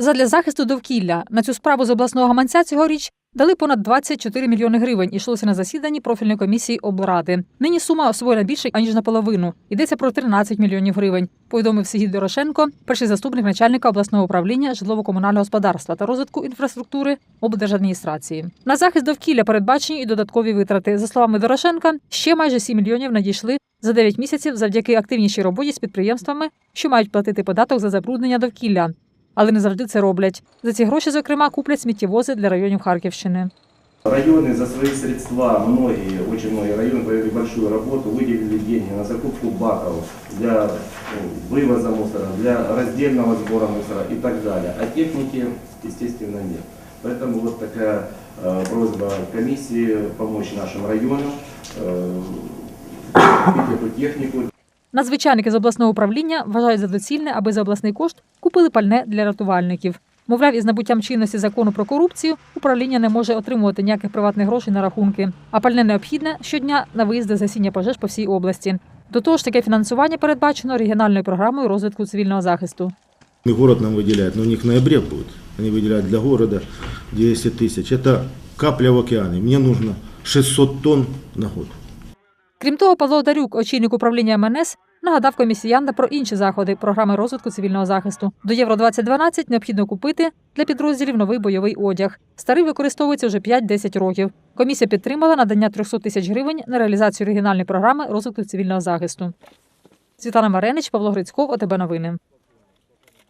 Задля захисту довкілля на цю справу з обласного гаманця цьогоріч дали понад 24 мільйони гривень. Ішлося на засіданні профільної комісії облради. Нині сума освоєна більше аніж наполовину. Йдеться про 13 мільйонів гривень. Повідомив Сигід Дорошенко, перший заступник начальника обласного управління житлово-комунального господарства та розвитку інфраструктури облдержадміністрації. На захист довкілля передбачені і додаткові витрати. За словами Дорошенка, ще майже 7 мільйонів надійшли за 9 місяців завдяки активнішій роботі з підприємствами, що мають платити податок за забруднення довкілля Але не завжди це роблять. За ці гроші, зокрема, куплять сміттєвози для районів Харківщини. Районы за свои средства, многие, очень многие районы провели большую работу, выделили деньги на закупку баков для ну, вывоза мусора, для раздельного сбора мусора и так далее. А техники, естественно, нет. Поэтому вот такая э, просьба комиссии помочь нашим районам э, купить эту технику, Надзвичайники з обласного управління вважають за доцільне, аби за обласний кошт купили пальне для рятувальників. Мовляв, із набуттям чинності закону про корупцію управління не може отримувати ніяких приватних грошей на рахунки, а пальне необхідне щодня на виїзди з гасіння пожеж по всій області. До того ж, таке фінансування передбачено регіональною програмою розвитку цивільного захисту. И город нам выделяет, но у них в ноябре будет. Они выделяют для города 200 тысяч. Это капля в океане. Мне нужно 600 тонн на год. Крім того, Павло Дарюк, очільник управління МНС, нагадав комісіянда про інші заходи програми розвитку цивільного захисту. До Євро 2012 необхідно купити для підрозділів новий бойовий одяг. Старий використовується вже 5-10 років. Комісія підтримала надання 300 тисяч гривень на реалізацію регіональної програми розвитку цивільного захисту. Світлана Маренич, Павло Грицьков, ОТБ Новини.